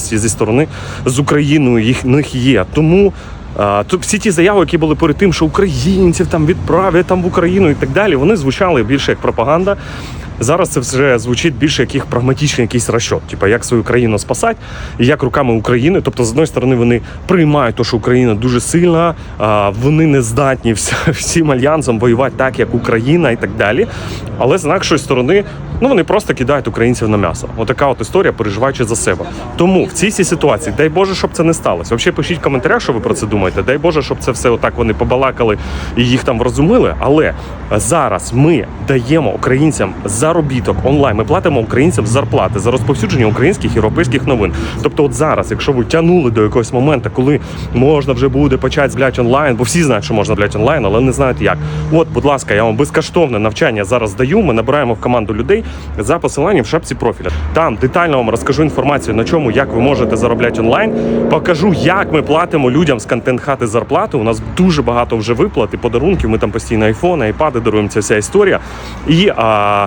зі сторони з Україною їх них є. Тому. А, то всі ті заяви, які були перед тим, що українців там відправлять там в Україну і так далі, вони звучали більше як пропаганда. Зараз це вже звучить більше як їх прагматичний якийсь розчот, типу як свою країну спасати, і як руками України. Тобто, з одної сторони, вони приймають те, що Україна дуже сильна, вони не здатні всім альянсом воювати так, як Україна і так далі. Але з іншої сторони, ну вони просто кидають українців на м'ясо. Отака от історія, переживаючи за себе. Тому в цій ситуації, дай Боже, щоб це не сталося. Взагалі пишіть в коментарях, що ви про це думаєте. Дай Боже, щоб це все отак вони побалакали і їх там врозумили. Але зараз ми даємо українцям заробіток онлайн. Ми платимо українцям зарплати за розповсюдження українських європейських новин. Тобто, от зараз, якщо ви тягнули до якогось моменту, коли можна вже буде почати зблять онлайн, бо всі знають, що можна зблять онлайн, але не знають як. От, будь ласка, я вам безкоштовне навчання зараз даю. Ми набираємо в команду людей за посиланням в шапці профіля. Там детально вам розкажу інформацію на чому, як ви можете заробляти онлайн. Покажу, як ми платимо людям з контент хати зарплати. У нас дуже багато вже виплат і подарунків. Ми там постійно айфони, айпади даруємо. Ця вся історія. І а,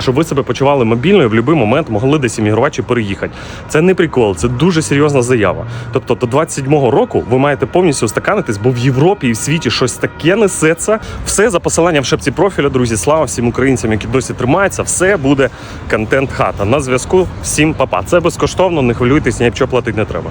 Щоб ви себе почували мобільно і в будь-який момент могли десь іммігрувати чи переїхати. Це не прикол, це дуже серйозна заява. Тобто до 27-го року ви маєте повністю устаканитись, бо в Європі і в світі щось таке несеться. Все за посиланням в шапці профіля, друзі. Слава всім українцям, які досі тримаються. Все буде контент хата. На зв'язку. Всім папа. Це безкоштовно, не хвилюйтесь, ні що платити не треба.